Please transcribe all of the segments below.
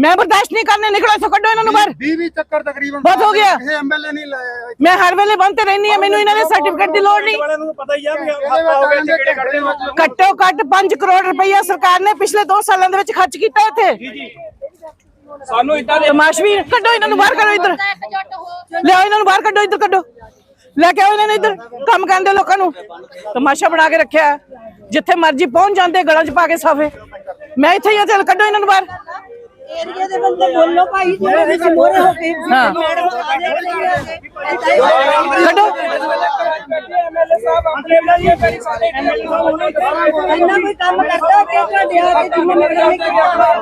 ਮੈਂ ਬਰਦਾਸ਼ਤ ਨਹੀਂ ਕਰਨੇ ਨਿਕਲੋ ਇੱਥੋਂ ਕੱਢੋ ਇਹਨਾਂ ਨੂੰ ਬਾਹਰ। 20 20 ਚੱਕਰ ਤਕਰੀਬਨ ਬਹੁਤ ਹੋ ਗਿਆ। ਕਿਸੇ ਐਮਐਲਏ ਨਹੀਂ ਲਾਇਆ ਮੈਂ ਹਰ ਵੇਲੇ ਬੰਦ ਤੇ ਰਹਿਣੀ ਆ ਮੈਨੂੰ ਇਹਨਾਂ ਦੇ ਸਰਟੀਫਿਕੇਟ ਦੀ ਲੋੜ ਨਹੀਂ। ਵਾਲਿਆਂ ਨੂੰ ਪਤਾ ਹੀ ਆ ਵੀ ਆਪਾਂ ਹੋ ਗਏ ਕਿਹੜੇ ਕੱਢਦੇ ਘੱਟੋ ਘੱਟ 5 ਕਰੋੜ ਰੁਪਈਆ ਸਰਕਾਰ ਨੇ ਪਿਛਲੇ 2 ਸਾਲਾਂ ਦੇ ਵਿੱਚ ਖਰਚ ਕੀਤਾ ਇੱਥੇ। ਸਾਨੂੰ ਇਦਾਂ ਤਮਾਸ਼ਵੀ ਕੱਢੋ ਇਹਨਾਂ ਨੂੰ ਬਾਹਰ ਕੱਢੋ ਇੱਧਰ। ਲਿਆਓ ਇਹਨਾਂ ਨੂੰ ਬਾਹਰ ਕੱਢੋ ਇੱਧਰ ਕੱਢੋ। ਲੈ ਕੇ ਆਓ ਇਹਨਾਂ ਨੂੰ ਇੱਧਰ। ਕੰਮ ਕਰਦੇ ਲੋਕਾਂ ਨੂੰ। ਤਮਾਸ਼ਾ ਬਣਾ ਕੇ ਰੱਖਿਆ ਹੈ। ਜਿੱਥੇ ਮਰਜ਼ੀ ਪਹੁੰਚ ਜਾਂਦੇ ਗਲਾਂ 'ਚ ਪਾ ਕੇ ਸਾਫੇ। ਮੈਂ ਇੱਥੇ ਹੀ ਆ ਚੱਲ ਕੱਢੋ ਇਹਨਾਂ ਨੂੰ ਬਾਹਰ। ਏਰੀਆ ਦੇ ਬੰਦੇ ਬੋਲੋ ਭਾਈ ਜਿਹੜੇ ਵਿੱਚ ਮੋਰੇ ਹੋ ਕੇ ਹਾਂ। ਕੱਢੋ ਐਮਐਲਏ ਸਾਹਿਬ ਆਪਣੇ ਨਾਲ ਹੀ ਕਰੀ ਸਾਰੇ ਐਮਐਲਏ ਸਾਹਿਬ ਇੰਨਾ ਕੋਈ ਕੰਮ ਕਰਦਾ ਕਿ ਤੁਹਾਡੇ ਆ ਕੇ ਜਿੰਨੇ ਮੇਰੇ ਨੇ ਕੀਤਾ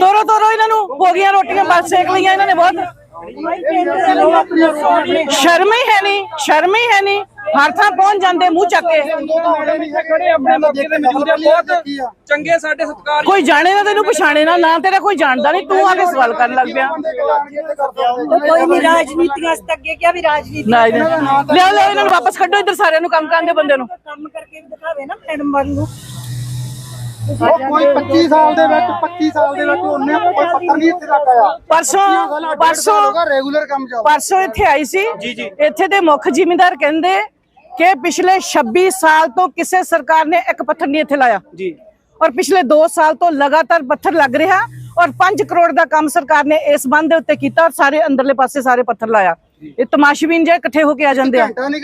ਤੋਰੋ ਤੋਰੋ ਇਹਨਾਂ ਨੂੰ। ਹੋ ਗਈਆਂ ਰੋਟੀਆਂ ਬਸ ਸੇਕ ਲਈਆਂ ਇਹਨਾਂ ਨੇ ਬਹੁਤ। ਸ਼ਰਮ ਹੀ ਹੈ ਨਹੀਂ ਸ਼ਰਮ ਹੀ ਹੈ ਨਹੀਂ। ਹਰ ਥਾਂ ਪਹੁੰਚ ਜਾਂਦੇ ਮੂੰਹ ਚੱਕ ਕੇ। ਖੜੇ ਆਪਣੇ ਮੌਕੇ ਤੇ ਮੌਜੂਦ ਆ ਬਹੁਤ ਚੰਗੇ ਸਾਡੇ ਸਤਿਕਾਰ ਕੋਈ ਜਾਣੇ ਨਾ ਤੈਨੂੰ ਪਛਾਣੇ ਨਾ ਨਾ ਤੇਰਾ ਕੋਈ ਜਾਣਦਾ ਨਹੀਂ ਤੂੰ ਆ ਕੇ ਸਵਾਲ ਕਰਨ ਲੱਗ ਪਿਆ। ਕੋਈ ਨਹੀਂ ਰਾਜਨੀਤੀਆਂ ਅਸ ਅੱਗੇ ਕਿਹਾ ਵੀ ਰਾਜਨੀਤੀ ਨਾ ਲਿਆਓ ਲਿਆਓ ਇਹਨਾਂ ਨੂੰ ਵਾਪਸ ਕੱਢੋ ਇੱਧਰ ਸਾਰਿਆਂ ਨੂੰ ਕੰਮ ਕਰਨ ਦੇ ਬੰਦੇ ਨੂੰ। ਕੰਮ ਕਰਕੇ ਵੀ ਦਿਖਾਵੇ ਨਾ ਮੈਡਮ ਵਾਂਗੂ ਉਹ ਕੋਈ 25 ਸਾਲ ਦੇ ਵਿੱਚ 25 ਸਾਲ ਦੇ ਵਿੱਚ ਉਹਨੇ ਕੋਈ ਪੱਤਰ ਨਹੀਂ ਇੱਥੇ ਤੱਕ ਆਇਆ ਪਰਸੋਂ ਪਰਸੋਂ ਰੈਗੂਲਰ ਕੰਮ ਚੱਲਦਾ ਪਰਸੋਂ ਇੱਥੇ ਆਈ ਸੀ। ਇੱਥੇ ਦੇ ਮੁੱਖ ਜ਼ਿਮੀਂਦਾਰ ਕਹਿੰਦੇ ਕਿ ਪਿਛਲੇ 26 ਸਾਲ ਤੋਂ ਕਿਸੇ ਸਰਕਾਰ ਨੇ ਇੱਕ ਪੱਥਰ ਨਹੀਂ ਇੱਥੇ ਲਾਇਆ। ਜੀ। ਔਰ ਪਿਛਲੇ 2 ਸਾਲ ਤੋਂ ਲਗਾਤਾਰ ਪੱਥਰ ਲੱਗ ਰਿਹਾ ਔਰ 5 ਕਰੋੜ ਦਾ ਕੰਮ ਸਰਕਾਰ ਨੇ ਇਸ ਬੰਦ ਦੇ ਉੱਤੇ ਕੀਤਾ ਔਰ ਸਾਰੇ ਅੰਦਰਲੇ ਪਾਸੇ ਸਾਰੇ ਪੱਥਰ ਲਾਇਆ। ਇਹ ਤਮਾਸ਼ਬੀਨ ਜੇ ਇਕੱਠੇ ਹੋ ਕੇ ਆ ਜਾਂਦੇ ਆ। ਘੰਟਾ ਨਹੀਂ